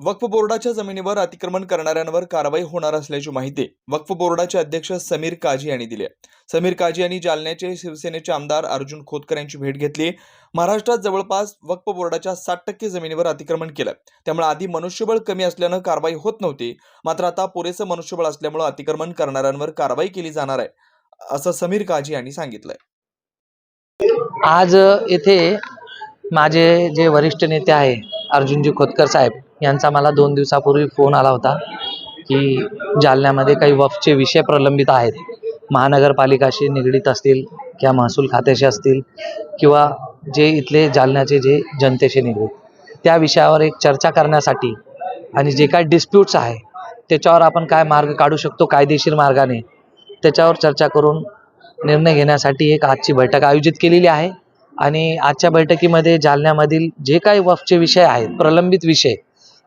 वक्फ बोर्डाच्या जमिनीवर अतिक्रमण करणाऱ्यांवर कारवाई होणार असल्याची माहिती वक्फ बोर्डाचे अध्यक्ष समीर काजी यांनी दिली समीर काजी यांनी जालन्याचे शिवसेनेचे आमदार अर्जुन खोतकर यांची भेट घेतली. महाराष्ट्रात जवळपास वक्फ बोर्डाच्या साठ टक्के जमिनीवर अतिक्रमण केलं. त्यामुळे आधी मनुष्यबळ कमी असल्यानं कारवाई होत नव्हती. मात्र आता पुरेसं मनुष्यबळ असल्यामुळे अतिक्रमण करणाऱ्यांवर कारवाई केली जाणार आहे असं समीर काजी यांनी सांगितलंय. आज येथे माझे जे वरिष्ठ नेते आहे अर्जुनजी खोतकर साहेब यांचा मला दोन दिवसापूर्वी फोन आला होता की जालन्यामध्ये काही वफचे विषय प्रलंबित आहेत. महानगरपालिकाशी निगडीत असतील किंवा महसूल खात्याशी असतील किंवा जे इथले जालन्याचे जे जनतेशी निगडीत. त्या विषयावर एक चर्चा करण्यासाठी आणि जे काय डिस्प्यूट्स आहे त्याच्यावर आपण काय मार्ग काढू शकतो कायदेशीर मार्गाने त्याच्यावर चर्चा करून निर्णय घेण्यासाठी एक आजची बैठक आयोजित केलेली आहे. आणि आजच्या बैठकीमध्ये जालन्यामधील जे काही वफचे विषय आहेत प्रलंबित विषय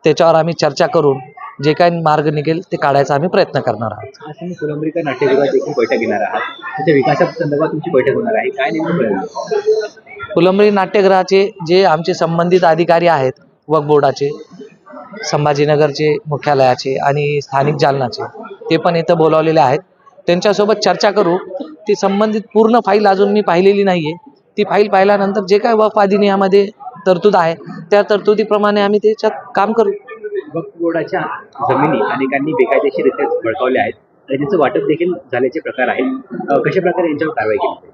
त्याच्यावर आम्ही चर्चा करून जे काही मार्ग निघेल ते काढायचा आम्ही प्रयत्न करणार आहोत. आज तुम्ही फुलंब्रीकर नाट्यगृहात देखील बैठक घेणार आहात. त्याच्या विकासासंदर्भात तुमची बैठक होणार आहे. काय नेमकं मिळालं फुलंब्री नाट्यगृहाचे जे आमचे संबंधित अधिकारी आहेत वक्फ बोर्डाचे संभाजीनगरचे मुख्यालयाचे आणि स्थानिक जालनाचे ते पण इथं बोलावलेले आहेत. त्यांच्यासोबत चर्चा करू. ती संबंधित पूर्ण फाईल अजून मी पाहिलेली नाही आहे ती फाईल पाहिल्यानंतर जे काय वक्फ अधिनियमामध्ये तरतूद आहे. त्या तरतुदीप्रमाणे आम्ही त्याच्यात काम करू. वक्फ बोर्डाच्या जमिनी अनेकांनी बेकायदेशीररित्या बळकावल्या आहेत. आणि त्यांचं वाटप देखील झाल्याचे प्रकार आहेत. अं, कशा प्रकारे यांच्यावर कारवाई केली जाईल?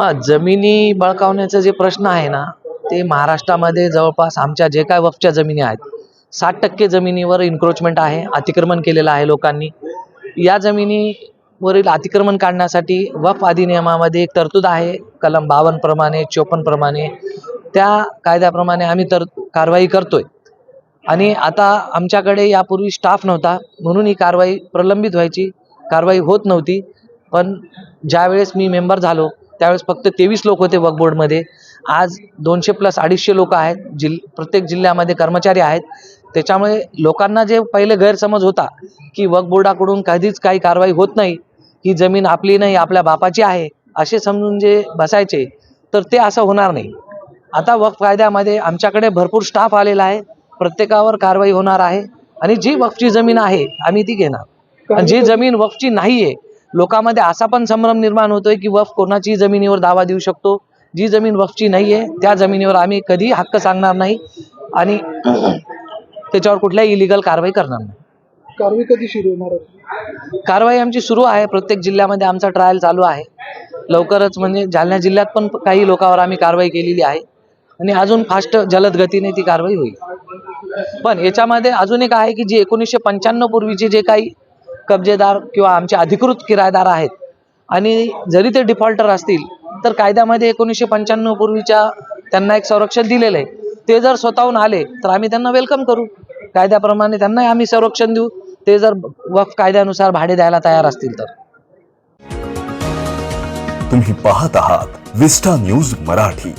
हा जमिनी बळकावण्याचा जे प्रश्न आहे ना ते महाराष्ट्रामध्ये जवळपास आमच्या जे काय वफच्या जमिनी आहेत साठ टक्के जमिनीवर इन्क्रोचमेंट आहे अतिक्रमण केलेलं आहे लोकांनी. या जमिनीवरील अतिक्रमण काढण्यासाठी वफ अधिनियमामध्ये एक तरतूद आहे. कलम बावन्न प्रमाणे चोपन्न प्रमाणे त्या कायद्याप्रमाणे आम्ही तर कारवाई करतोय. आणि आता आमच्याकडे यापूर्वी स्टाफ नव्हता म्हणून ही कारवाई प्रलंबित व्हायची. कारवाई होत नव्हती पण ज्यावेळेस मी मेंबर झालो त्यावेळेस फक्त तेवीस लोक होते वकबोर्डमध्ये आज दोनशे प्लस अडीचशे लोक आहेत जिल प्रत्येक जिल्ह्यामध्ये कर्मचारी आहेत. त्याच्यामुळे लोकांना जे पहिले गैरसमज होता की वकबोर्डाकडून कधीच काही कारवाई होत नाही ही जमीन आपली नाही आपल्या बापाची आहे असे समजून जे बसायचे तर ते असं होणार नाही. आता वक्फ कायद्यामध्ये आमच्याकडे भरपूर स्टाफ आलेला आहे. प्रत्येकावर कारवाई होणार आहे. आणि जी वक्फची जमीन आहे आम्ही ती घेणार. आणि जी जमीन वक्फची नाही आहे लोकांमध्ये असा पण संभ्रम निर्माण होतोय की वक्फ कोणाची जमिनीवर दावा देऊ शकतो. जी जमीन वक्फची नाही आहे त्या जमिनीवर आम्ही कधीही हक्क सांगणार नाही. आणि त्याच्यावर कुठल्याही इलिगल कारवाई करणार नाही. कारवाई कधी सुरू होणार? कारवाई आमची सुरू आहे. प्रत्येक जिल्ह्यामध्ये आमचा ट्रायल चालू आहे. लवकरच म्हणजे जालना जिल्ह्यात पण काही लोकांवर आम्ही कारवाई केलेली आहे. आणि अजून फास्ट जलद गतीने ती कारवाई होईल. पण याच्यामध्ये अजून एक आहे की जी एकोणीसशे पंच्याण्णव पूर्वीचे जे काही कब्जेदार किंवा आमचे अधिकृत किरायदार आहेत आणि जरी ते डिफॉल्टर असतील तर कायद्यामध्ये एकोणीसशे पंच्याण्णव पूर्वीच्या त्यांना एक संरक्षण दिलेलं आहे. ते जर स्वतःहून आले तर आम्ही त्यांना वेलकम करू. कायद्याप्रमाणे त्यांनाही आम्ही संरक्षण देऊ. ते जर वक्फ कायद्यानुसार भाडे द्यायला तयार असतील तर. तुम्ही पाहत आहात विस्टा न्यूज मराठी.